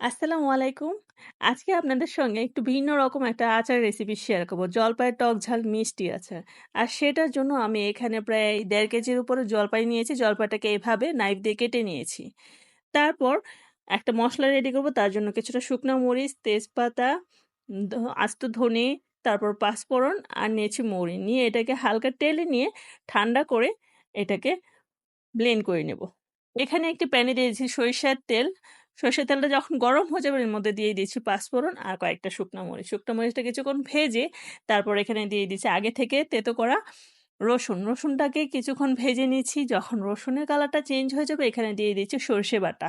আসসালামু আলাইকুম। আজকে আপনাদের সঙ্গে একটু ভিন্ন রকম একটা আচার রেসিপি শেয়ার করব। জলপাইয়ের টক ঝাল মিষ্টি আচার। আর সেটার জন্য আমি এখানে প্রায় ১.৫ কেজির উপরে জলপাই নিয়েছি। জলপাইটাকে এভাবে নাইফ দিয়ে কেটে নিয়েছি। তারপর একটা মসলা রেডি করব। তার জন্য কিছুটা শুকনো মরিচ, তেজপাতা, আস্ত ধনে, তারপর পাঁচফোড়ন আর নিয়েছি মৌরি। নিয়ে এটাকে হালকা টেলে নিয়ে ঠান্ডা করে এটাকে ব্লেন্ড করে নেব। এখানে একটি প্যানে দিয়েছি সরিষার তেল। সরষের তেলটা যখন গরম হয়ে যাবে, এর মধ্যে দিয়ে দিচ্ছি পাঁচফোড়ন আর কয়েকটা শুকনো মরিচ। শুকনো মরিচটা কিছুক্ষণ ভেজে তারপর এখানে দিয়ে দিচ্ছি আগে থেকে তেতো করা রসুন। রসুনটাকে কিছুক্ষণ ভেজে নিয়েছি যখন রসুনের কালারটা চেঞ্জ হয়ে যাবে, এখানে দিয়ে দিচ্ছি সর্ষে বাটা।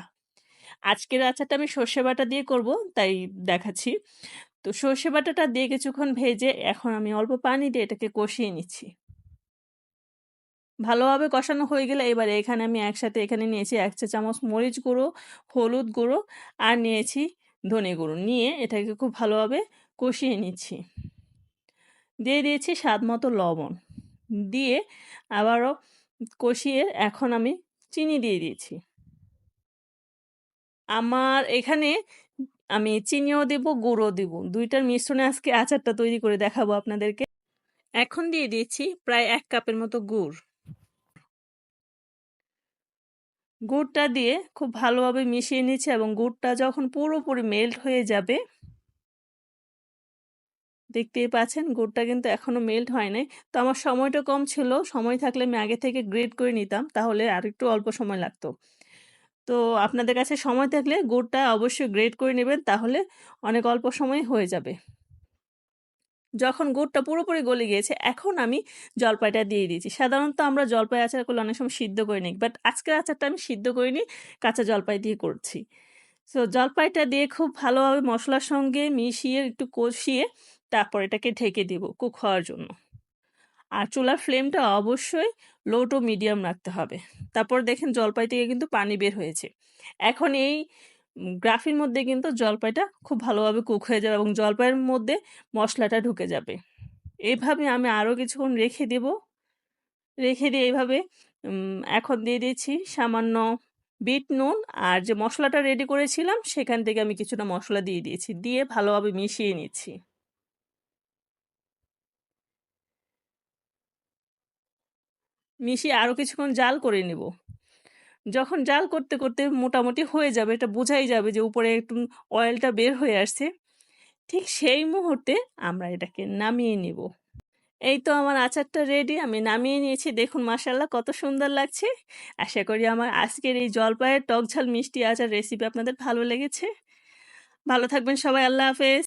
আজকের আচারটা আমি সর্ষে বাটা দিয়ে করব, তাই দেখাচ্ছি। তো সর্ষে বাটাটা দিয়ে কিছুক্ষণ ভেজে এখন আমি অল্প পানি দিয়ে এটাকে কষিয়ে নিচ্ছি। ভালোভাবে কষানো হয়ে গেলে এবারে এখানে আমি একসাথে এখানে নিয়েছি ১ চা চামচ মরিচ গুঁড়ো, হলুদ গুঁড়ো আর নিয়েছি ধনে গুঁড়ো। নিয়ে এটাকে খুব ভালোভাবে কষিয়ে নিচ্ছি। দিয়ে দিয়েছি স্বাদ মতো লবণ। দিয়ে আবারও কষিয়ে এখন আমি চিনি দিয়ে দিয়েছি। আমার এখানে আমি চিনিও দেব, গুঁড়ো দেব। দুইটার মিশ্রণে আজকে আচারটা তৈরি করে দেখাবো আপনাদেরকে। এখন দিয়ে দিয়েছি প্রায় এক কাপের মতো গুড়। গুড়টা দিয়ে খুব ভালোভাবে মিশিয়ে নিচ্ছি এবং গুড়টা যখন পুরোপুরি মেল্ট হয়ে যাবে দেখতেই পাচ্ছেন গুড়টা কিন্তু এখনও মেল্ট হয় নাই। তো আমার সময়টা কম ছিল, সময় থাকলে আমি আগে থেকে গ্রেড করে নিতাম, তাহলে আর একটু অল্প সময় লাগতো। তো আপনাদের কাছে সময় থাকলে গুড়টা অবশ্যই গ্রেড করে নেবেন, তাহলে অনেক অল্প সময় হয়ে যাবে। যখন গুড়টা পুরোপুরি গলে গিয়েছে, এখন আমি জলপাইটা দিয়ে দিয়েছি। সাধারণত আমরা জলপাই আচার করলে অনেক সময় সিদ্ধ করে নিই বাট আজকের আচারটা আমি সিদ্ধ করিনি, কাঁচা জলপাই দিয়ে করছি। সো জলপাইটা দিয়ে খুব ভালোভাবে মশলার সঙ্গে মিশিয়ে একটু কষিয়ে তারপর এটাকে ঢেকে দিব কুক হওয়ার জন্য। আর চুলার ফ্লেমটা অবশ্যই লো টু মিডিয়াম রাখতে হবে। তারপর দেখেন জলপাই থেকে কিন্তু পানি বের হয়েছে। এখন এই গ্রাফির মধ্যে কিন্তু জলপাইটা খুব ভালোভাবে কুক হয়ে যাবে এবং জলপাইয়ের মধ্যে মশলাটা ঢুকে যাবে। এইভাবে আমি আরও কিছুক্ষণ রেখে দেব। রেখে দিয়ে এইভাবে এখন দিয়ে দিয়েছি সামান্য বিট নুন আর যে মশলাটা রেডি করেছিলাম সেখান থেকে আমি কিছুটা মশলা দিয়ে দিয়েছি। দিয়ে ভালোভাবে মিশিয়ে নিচ্ছি। মিশিয়ে আরও কিছুক্ষণ জাল করে নেব। যখন জাল করতে করতে মোটামুটি হয়ে যাবে, এটা বোঝাই যাবে যে উপরে একটু অয়েলটা বের হয়ে আসছে। ঠিক সেই মুহূর্তে আমরা এটাকে নামিয়ে নিব। এই তো আমার আচারটা রেডি আমি নামিয়ে নিয়েছি। দেখুন মাসাল্লাহ কত সুন্দর লাগছে। আশা করি আমার আজকের এই জলপাইয়ের টক ঝাল মিষ্টি আচার রেসিপি আপনাদের ভালো লেগেছে। ভালো থাকবেন সবাই, আল্লাহ হাফেজ।